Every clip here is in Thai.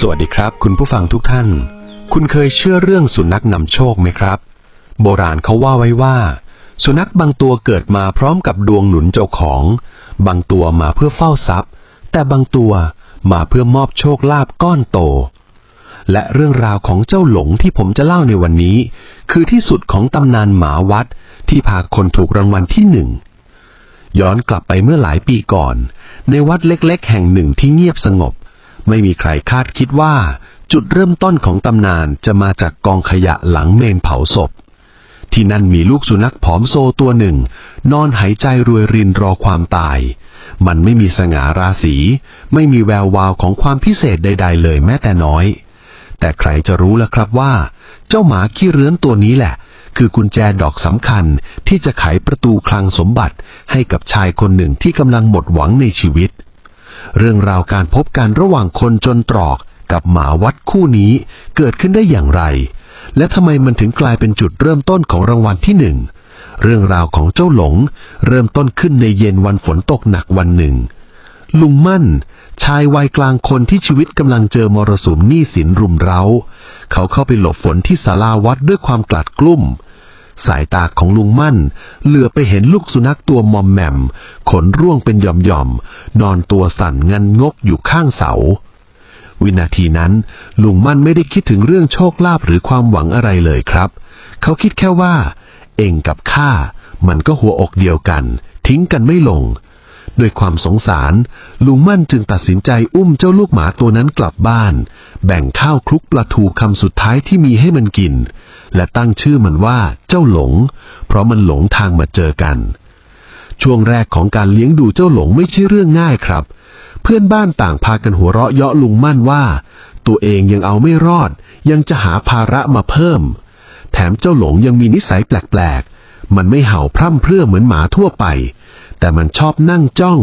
สวัสดีครับ คุณผู้ฟังทุกท่าน คุณเคยเชื่อเรื่องสุนัขนำโชคไหมครับ โบราณเขาว่าไว้ว่า สุนัขบางตัวเกิดมาพร้อมกับดวงหนุนเจ้าของ บางตัวมาเพื่อเฝ้าทรัพย์ แต่บางตัวมาเพื่อมอบโชคลาภก้อนโต และเรื่องราวของเจ้าหลงที่ผมจะเล่าในวันนี้ คือที่สุดของตำนานหมาวัดที่พาคนถูกรางวัลที่หนึ่งย้อนกลับไปเมื่อหลายปีก่อน ในวัดเล็กๆ แห่งหนึ่งที่เงียบสงบ ไม่มีใครคาดคิดว่า จุดเริ่มต้นของตำนานจะมาจากกองขยะหลังเมนเผาศพ ที่นั่นมีลูกสุนัขผอมโซตัวหนึ่ง นอนหายใจรวยรินรอความตาย มันไม่มีสง่าราศี ไม่มีแวววาวของความพิเศษใด ๆ เลยแม้แต่น้อย แต่ใครจะรู้ล่ะครับว่า เจ้าหมาขี้เรื้อนตัวนี้แหละ คือกุญแจดอกสำคัญที่จะไขประตูคลังสมบัติให้กับชายคนหนึ่งที่กำลังหมดหวังในชีวิตเเรื่องราวการพบกันระหว่างคนจนตรอกกับหมาวัดคู่นี้เกิดขึ้นได้อย่างไร และทำไมมันถึงกลายเป็นจุดเริ่มต้นของรางวัลที่หนึ่ง เรื่องราวของเจ้าหลง เริ่มต้นขึ้นในเย็นวันฝนตกหนักวันหนึ่ง ลุงมั่น ชายวัยกลางคนที่ชีวิตกำลังเจอมรสุมหนี้สินรุมเร้า เขาเข้าไปหลบฝนที่ศาลาวัดด้วยความกลัดกลุ้ม สายตาของลุงมั่น เหลือไปเห็นลูกสุนัขตัวมอมแมม ขนร่วงเป็นหย่อมๆ นอนตัวสั่นงันงกอยู่ข้างเสา วินาทีนั้น ลุงมั่นไม่ได้คิดถึงเรื่องโชคลาภหรือความหวังอะไรเลยครับ เขาคิดแค่ว่า เองกับข้ามันก็หัวอกเดียวกัน ทิ้งกันไม่ลง ด้วยความสงสาร ลุงมั่นจึงตัดสินใจอุ้มเจ้าลูกหมาตัวนั้นกลับบ้าน แบ่งข้าวคลุกปลาทูคำสุดท้ายที่มีให้มันกิน และตั้งชื่อมันว่าเจ้าหลง เพราะมันหลงทางมาเจอกัน ช่วงแรกของการเลี้ยงดูเจ้าหลงไม่ใช่เรื่องง่ายครับ เพื่อนบ้านต่างพากันหัวเราะเยาะลุงมั่นว่า ตัวเองยังเอาไม่รอด ยังจะหาภาระมาเพิ่ม แถมเจ้าหลงยังมีนิสัยแปลกๆมันไม่เห่าพร่ำเพรื่อเหมือนหมาทั่วไป แต่มันชอบนั่งจ้อง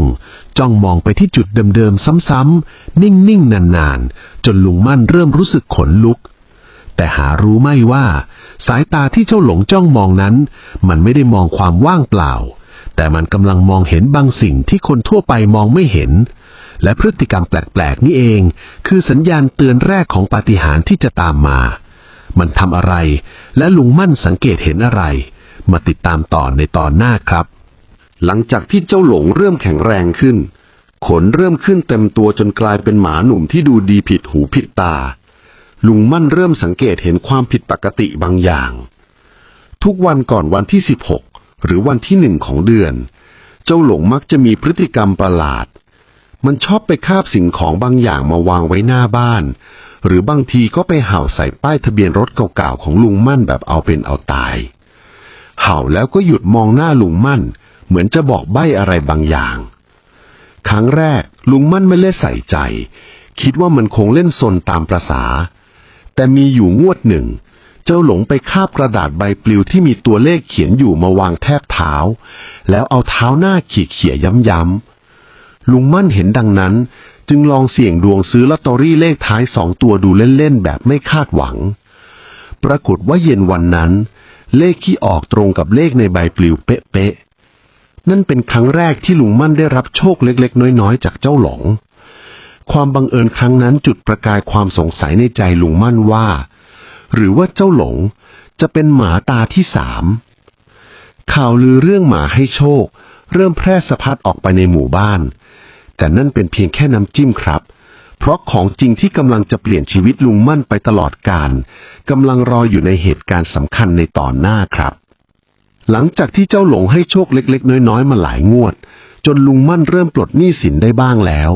จ้องมองไปที่จุดเดิมๆ ซ้ำๆ นิ่งๆ นานๆ จนลุงมั่นเริ่มรู้สึกขนลุก แต่หารู้ไม่ว่า สายตาที่เจ้าหลงจ้องมองนั้น มันไม่ได้มองความว่างเปล่า แต่มันกำลังมองเห็นบางสิ่งที่คนทั่วไปมองไม่เห็น และพฤติกรรมแปลกๆ นี่เอง คือสัญญาณเตือนแรกของปาฏิหาริย์ที่จะตามมา มันทำอะไร และลุงมั่นสังเกตเห็นอะไร มาติดตามต่อในตอนหน้าครับ หลังจากที่เจ้าหลงเริ่มแข็งแรงขึ้น ขนเริ่มขึ้นเต็มตัวจนกลายเป็นหมาหนุ่มที่ดูดีผิดหูผิดตา ลุงมั่นเริ่มสังเกตเห็นความผิดปกติบางอย่าง ทุกวันก่อนวันที่16หรือวันที่หนึ่งของเดือน เจ้าหลงมักจะมีพฤติกรรมประหลาด มันชอบไปคาบสิ่งของบางอย่างมาวางไว้หน้าบ้าน หรือบางทีก็ไปเห่าใส่ป้ายทะเบียนรถเก่าๆของลุงมั่นแบบเอาเป็นเอาตาย เห่าแล้วก็หยุดมองหน้าลุงมั่น เหมือนจะบอกใบ้อะไรบางอย่าง ครั้งแรกลุงมั่นไม่เล่ใส่ใจ คิดว่ามันคงเล่นซนตามประษา แต่มีอยู่งวดหนึ่ง เจ้าหลงไปคาบกระดาษใบปลิวที่มีตัวเลขเขียนอยู่มาวางแทบเท้า แล้วเอาเท้าหน้าขีดเขี่ยย้ำๆลุงมั่นเห็นดังนั้น จึงลองเสี่ยงดวงซื้อลอตเตอรี่เลขท้ายสองตัวดูเล่นๆแบบไม่คาดหวัง ปรากฏว่าเย็นวันนั้นเลขที่ออกตรงกับเลขในใบปลิวเป๊ะ นั่นเป็นครั้งแรกที่ลุงมั่นได้รับโชคเล็กๆ น้อยๆ จากเจ้าหลง ความบังเอิญครั้งนั้นจุดประกายความสงสัยในใจลุงมั่นว่า หรือว่าเจ้าหลงจะเป็นหมาตาที่สาม ข่าวลือเรื่องหมาให้โชค เริ่มแพร่สะพัดออกไปในหมู่บ้าน แต่นั่นเป็นเพียงแค่น้ำจิ้มครับ เพราะของจริงที่กำลังจะเปลี่ยนชีวิตลุงมั่นไปตลอดกาลกำลังรออยู่ในเหตุการณ์สำคัญในตอนหน้าครับ หลังจากที่เจ้าหลงให้โชคเล็ก ๆ น้อยๆ มาหลายงวด จนลุงมั่นเริ่มปลดหนี้สินได้บ้างแล้ว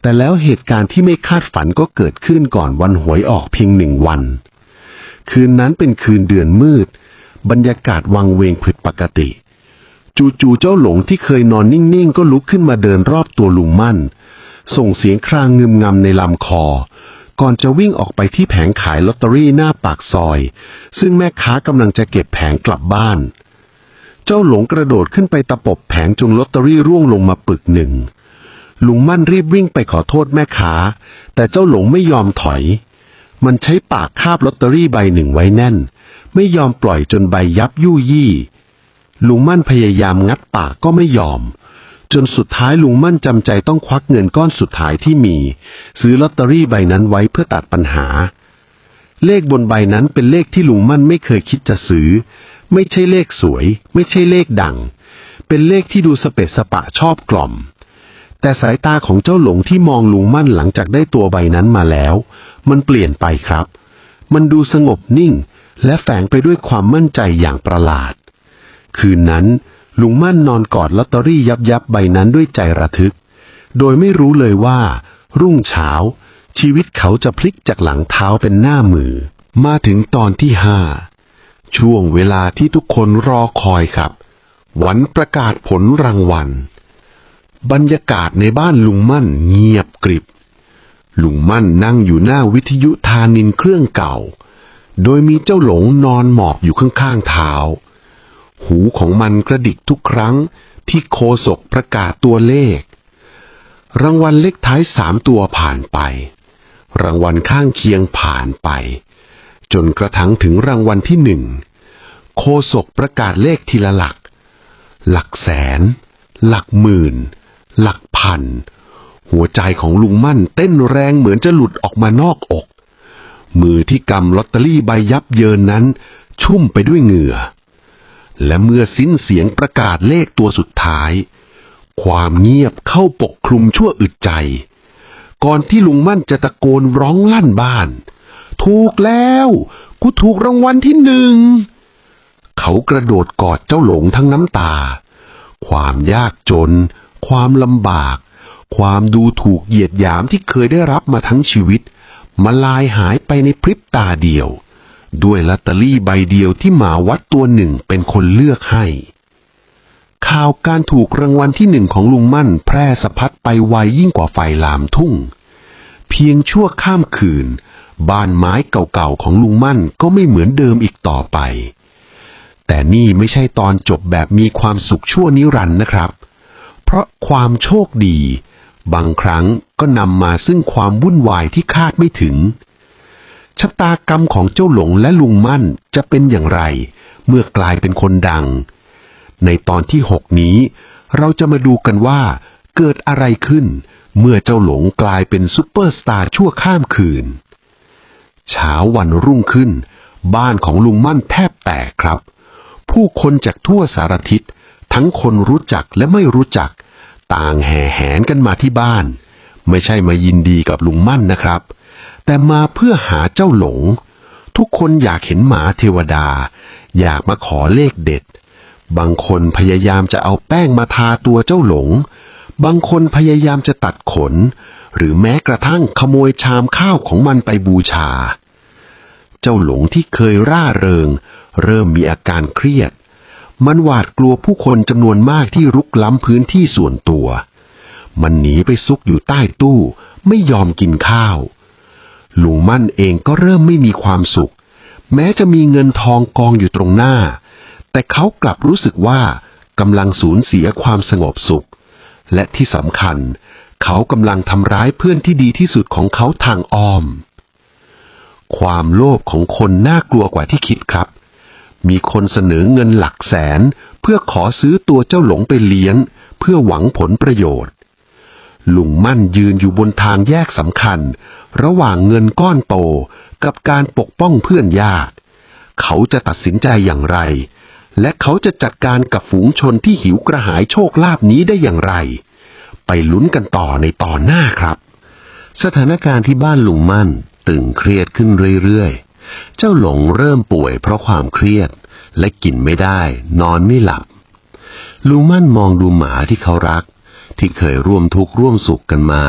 แต่แล้วเหตุการณ์ที่ไม่คาดฝันก็เกิดขึ้นก่อนวันหวยออกเพียงหนึ่งวัน คืนนั้นเป็นคืนเดือนมืด บรรยากาศวังเวงผิดปกติ จู่ๆเจ้าหลงที่เคยนอนนิ่งๆ ก็ลุกขึ้นมาเดินรอบตัวลุงมั่น ส่งเสียงครางงึมงำในลำคอ ก่อนจะวิ่งออกไปที่แผงขายลอตเตอรี่หน้าปากซอย ซึ่งแม่ค้ากำลังจะเก็บแผงกลับบ้าน เจ้าหลงกระโดดขึ้นไปตะปบแผงจนลอตเตอรี่ร่วงลงมาปึกหนึ่ง ลุงมั่นรีบวิ่งไปขอโทษแม่ค้า แต่เจ้าหลงไม่ยอมถอย มันใช้ปากคาบลอตเตอรี่ใบหนึ่งไว้แน่น ไม่ยอมปล่อยจนใบยับยู่ยี่ ลุงมั่นพยายามงัดปากก็ไม่ยอม จนสุดท้ายลุงมั่นจำใจต้องควักเงินก้อนสุดท้ายที่มี ซื้อลอตเตอรี่ใบนั้นไว้เพื่อตัดปัญหาเลขบนใบนั้นเป็นเลขที่ลุงมั่นไม่เคยคิดจะซื้อ ไม่ใช่เลขสวย ไม่ใช่เลขดัง เป็นเลขที่ดูสเปะสปะชอบกล่อม แต่สายตาของเจ้าหลงที่มองลุงมั่นหลังจากได้ตัวใบนั้นมาแล้ว มันเปลี่ยนไปครับ มันดูสงบนิ่ง และแฝงไปด้วยความมั่นใจอย่างประหลาด คืนนั้น ลุงมั่นนอนกอดลอตเตอรี่ยับยับใบนั้นด้วยใจระทึก โดยไม่รู้เลยว่า รุ่งเช้า ชีวิตเขาจะพลิกจากหลังเท้าเป็นหน้ามือ มาถึงตอนที่ห้า ช่วงเวลาที่ทุกคนรอคอยครับ วันประกาศผลรางวัล บรรยากาศในบ้านลุงมั่นเงียบกริบ ลุงมั่นนั่งอยู่หน้าวิทยุทานินเครื่องเก่า โดยมีเจ้าหลงนอนหมอบอยู่ข้างๆเท้า หูของมันกระดิกทุกครั้งที่โคศกประกาศตัวเลข รางวัลเลขท้ายสามตัวผ่านไป รางวัลข้างเคียงผ่านไป จนกระทั่งถึงรางวัลที่หนึ่งโคศกประกาศเลขทีละหลัก หลักแสน หลักหมื่น หลักพัน หัวใจของลุงมั่นเต้นแรงเหมือนจะหลุดออกมานอกอก มือที่กำลอตเตอรี่ใบยับเยินนั้น ชุ่มไปด้วยเหงื่อ และเมื่อสิ้นเสียงประกาศเลขตัวสุดท้าย ความเงียบเข้าปกคลุมชั่วอึดใจ ก่อนที่ลุงมั่นจะตะโกนร้องลั่นบ้าน ถูกแล้ว กูถูกรางวัลที่หนึ่ง เขากระโดดกอดเจ้าหลงทั้งน้ำตา ความยากจน ความลำบาก ความดูถูกเหยียดหยามที่เคยได้รับมาทั้งชีวิต มาลายหายไปในพริบตาเดียว ด้วยลอตเตอรี่ใบเดียวที่หมาวัดตัวหนึ่งเป็นคนเลือกให้ข่าวการถูกรางวัลที่หนึ่งของลุงมั่นแพร่สะพัดไปไวยิ่งกว่าไฟลามทุ่ง เพียงชั่วข้ามคืน บ้านไม้เก่าๆของลุงมั่นก็ไม่เหมือนเดิมอีกต่อไป แต่นี่ไม่ใช่ตอนจบแบบมีความสุขชั่วนิรันดร์นะครับ เพราะความโชคดี บางครั้งก็นำมาซึ่งความวุ่นวายที่คาดไม่ถึง ชะตากรรมของเจ้าหลงและลุงมั่นจะเป็นอย่างไร เมื่อกลายเป็นคนดัง ในตอนที่หกนี้ เราจะมาดูกันว่าเกิดอะไรขึ้น เมื่อเจ้าหลงกลายเป็นซูเปอร์สตาร์ชั่วข้ามคืน เช้าวันรุ่งขึ้น บ้านของลุงมั่นแทบแตกครับ ผู้คนจากทั่วสารทิศทั้งคนรู้จักและไม่รู้จัก ต่างแห่แหนกันมาที่บ้าน ไม่ใช่มายินดีกับลุงมั่นนะครับ แต่มาเพื่อหาเจ้าหลง ทุกคนอยากเห็นหมาเทวดา อยากมาขอเลขเด็ด บางคนพยายามจะเอาแป้งมาทาตัวเจ้าหลง บางคนพยายามจะตัดขน หรือแม้กระทั่งขโมยชามข้าวของมันไปบูชา เจ้าหลงที่เคยร่าเริง เริ่มมีอาการเครียด มันหวาดกลัวผู้คนจำนวนมากที่รุกล้ำพื้นที่ส่วนตัว มันหนีไปซุกอยู่ใต้ตู้ ไม่ยอมกินข้าวลุงมั่นเองก็เริ่มไม่มีความสุข แม้จะมีเงินทองกองอยู่ตรงหน้า แต่เขากลับรู้สึกว่ากำลังสูญเสียความสงบสุข และที่สำคัญ เขากำลังทำร้ายเพื่อนที่ดีที่สุดของเขาทางอ้อม ความโลภของคนน่ากลัวกว่าที่คิดครับ มีคนเสนอเงินหลักแสน เพื่อขอซื้อตัวเจ้าหลงไปเลี้ยง เพื่อหวังผลประโยชน์ ลุงมั่นยืนอยู่บนทางแยกสำคัญ ระหว่างเงินก้อนโตกับการปกป้องเพื่อนยาก เขาจะตัดสินใจอย่างไร และเขาจะจัดการกับฝูงชนที่หิวกระหายโชคลาภนี้ได้อย่างไร ไปลุ้นกันต่อในตอนหน้าครับ สถานการณ์ที่บ้านลุงมั่นตึงเครียดขึ้นเรื่อยๆ เจ้าหลงเริ่มป่วยเพราะความเครียด และกินไม่ได้ นอนไม่หลับ ลุงมั่นมองดูหมาที่เขารัก ที่เคยร่วมทุกข์ร่วมสุขกันมา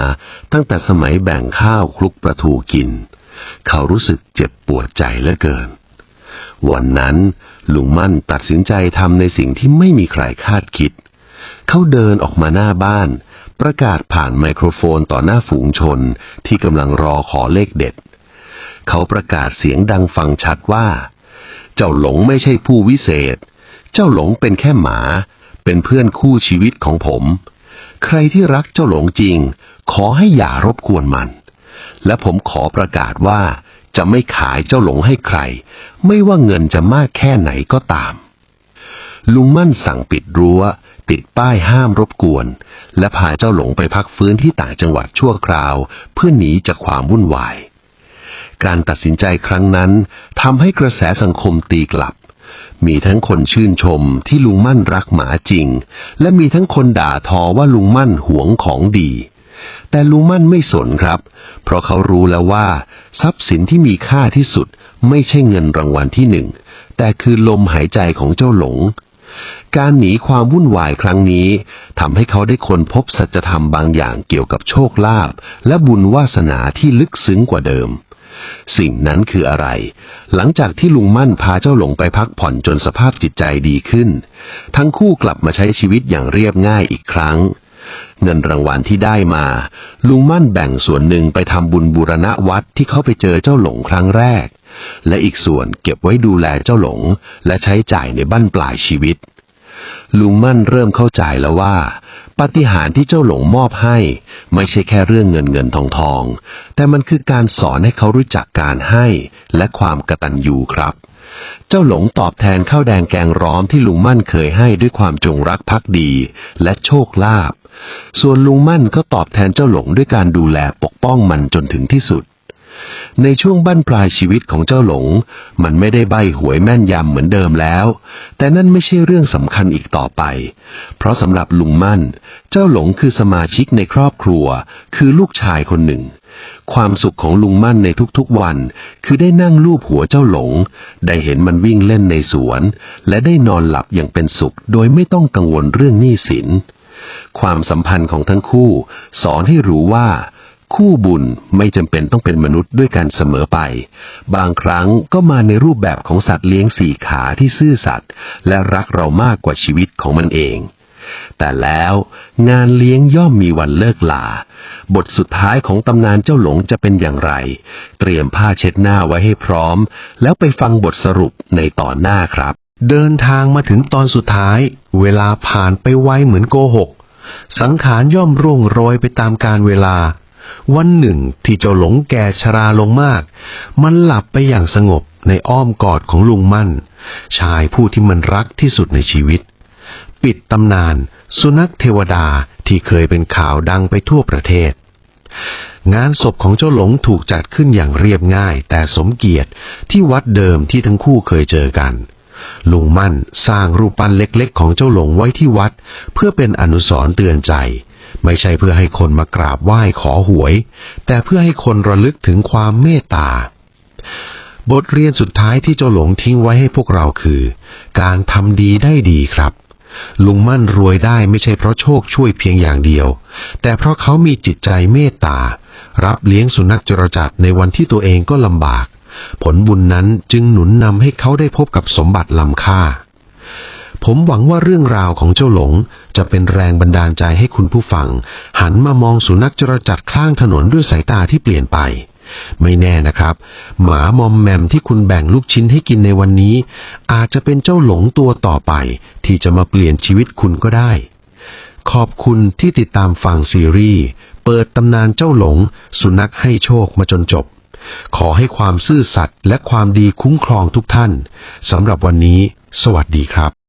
ตั้งแต่สมัยแบ่งข้าวคลุกประทูกิน เขารู้สึกเจ็บปวดใจเหลือเกิน วันนั้นลุงมั่นตัดสินใจทำในสิ่งที่ไม่มีใครคาดคิด เขาเดินออกมาหน้าบ้าน ประกาศผ่านไมโครโฟนต่อหน้าฝูงชนที่กำลังรอขอเลขเด็ด เขาประกาศเสียงดังฟังชัดว่า เจ้าหลงไม่ใช่ผู้วิเศษ เจ้าหลงเป็นแค่หมา เป็นเพื่อนคู่ชีวิตของผม ใครที่รักเจ้าหลงจริง ขอให้อย่ารบกวนมัน และผมขอประกาศว่าจะไม่ขายเจ้าหลงให้ใคร ไม่ว่าเงินจะมากแค่ไหนก็ตาม ลุงมั่นสั่งปิดรั้ว ติดป้ายห้ามรบกวน และพาเจ้าหลงไปพักฟื้นที่ต่างจังหวัดชั่วคราว เพื่อหนีจากความวุ่นวาย การตัดสินใจครั้งนั้นทำให้กระแสสังคมตีกลับ มีทั้งคนชื่นชมที่ลุงมั่นรักหมาจริง และมีทั้งคนด่าทอว่าลุงมั่นหวงของดีแต่ลุงมั่นไม่สนครับ เพราะเขารู้แล้วว่า ทรัพย์สินที่มีค่าที่สุดไม่ใช่เงินรางวัลที่หนึ่ง แต่คือลมหายใจของเจ้าหลง การหนีความวุ่นวายครั้งนี้ทำให้เขาได้ค้นพบสัจธรรมบางอย่างเกี่ยวกับโชคลาภและบุญวาสนาที่ลึกซึ้งกว่าเดิม สิ่งนั้นคืออะไร หลังจากที่ลุงมั่นพาเจ้าหลงไปพักผ่อนจนสภาพจิตใจดีขึ้น ทั้งคู่กลับมาใช้ชีวิตอย่างเรียบง่ายอีกครั้งเงินรางวัลที่ได้มา ลุงมั่นแบ่งส่วนหนึ่งไปทำบุญบูรณะวัดที่เขาไปเจอเจ้าหลงครั้งแรก และอีกส่วนเก็บไว้ดูแลเจ้าหลง และใช้จ่ายในบั้นปลายชีวิต ลุงมั่นเริ่มเข้าใจแล้วว่า ปาฏิหาริย์ที่เจ้าหลงมอบให้ ไม่ใช่แค่เรื่องเงินเงินทองทอง แต่มันคือการสอนให้เขารู้จักการให้และความกตัญญูครับ เจ้าหลงตอบแทนข้าวแดงแกงร้อมที่ลุงมั่นเคยให้ด้วยความจงรักภักดี และโชคลาภส่วนลุงมั่นก็ตอบแทนเจ้าหลงด้วยการดูแลปกป้องมันจนถึงที่สุด ในช่วงบั้นปลายชีวิตของเจ้าหลง มันไม่ได้ใบหวยแม่นยำเหมือนเดิมแล้ว แต่นั่นไม่ใช่เรื่องสำคัญอีกต่อไป เพราะสำหรับลุงมั่น เจ้าหลงคือสมาชิกในครอบครัว คือลูกชายคนหนึ่ง ความสุขของลุงมั่นในทุกๆวัน คือได้นั่งลูบหัวเจ้าหลง ได้เห็นมันวิ่งเล่นในสวน และได้นอนหลับอย่างเป็นสุข โดยไม่ต้องกังวลเรื่องหนี้สินความสัมพันธ์ของทั้งคู่ สอนให้รู้ว่า คู่บุญไม่จำเป็นต้องเป็นมนุษย์ด้วยกันเสมอไป บางครั้งก็มาในรูปแบบของสัตว์เลี้ยงสี่ขาที่ซื่อสัตย์และรักเรามากกว่าชีวิตของมันเอง แต่แล้วงานเลี้ยงย่อมมีวันเลิกลา บทสุดท้ายของตำนานเจ้าหลงจะเป็นอย่างไร เตรียมผ้าเช็ดหน้าไว้ให้พร้อม แล้วไปฟังบทสรุปในตอนหน้าครับ เดินทางมาถึงตอนสุดท้าย เวลาผ่านไปไวเหมือนโกหกสังขารย่อมร่วงโรยไปตามการเวลา วันหนึ่งที่เจ้าหลงแก่ชราลงมาก มันหลับไปอย่างสงบในอ้อมกอดของลุงมั่น ชายผู้ที่มันรักที่สุดในชีวิต ปิดตำนานสุนัขเทวดาที่เคยเป็นข่าวดังไปทั่วประเทศ งานศพของเจ้าหลงถูกจัดขึ้นอย่างเรียบง่าย แต่สมเกียรติที่วัดเดิมที่ทั้งคู่เคยเจอกันลุงมั่นสร้างรูปปั้นเล็กๆ ของเจ้าหลงไว้ที่วัด เพื่อเป็นอนุสรณ์เตือนใจ ไม่ใช่เพื่อให้คนมากราบไหว้ขอหวย แต่เพื่อให้คนระลึกถึงความเมตตา บทเรียนสุดท้ายที่เจ้าหลงทิ้งไว้ให้พวกเราคือ การทำดีได้ดีครับ ลุงมั่นรวยได้ไม่ใช่เพราะโชคช่วยเพียงอย่างเดียว แต่เพราะเขามีจิตใจเมตตา รับเลี้ยงสุนัขจรจัดในวันที่ตัวเองก็ลำบาก ผลบุญนั้นจึงหนุนนำให้เขาได้พบกับสมบัติล้ำค่า ผมหวังว่าเรื่องราวของเจ้าหลง จะเป็นแรงบันดาลใจให้คุณผู้ฟัง หันมามองสุนัขจรจัดข้างถนนด้วยสายตาที่เปลี่ยนไป ไม่แน่นะครับ หมามอมแมมที่คุณแบ่งลูกชิ้นให้กินในวันนี้ อาจจะเป็นเจ้าหลงตัวต่อไป ที่จะมาเปลี่ยนชีวิตคุณก็ได้ ขอบคุณที่ติดตามฟังซีรีส์เปิดตำนานเจ้าหลง สุนัขให้โชคมาจนจบขอให้ความซื่อสัตย์และความดีคุ้มครองทุกท่าน สำหรับวันนี้ สวัสดีครับ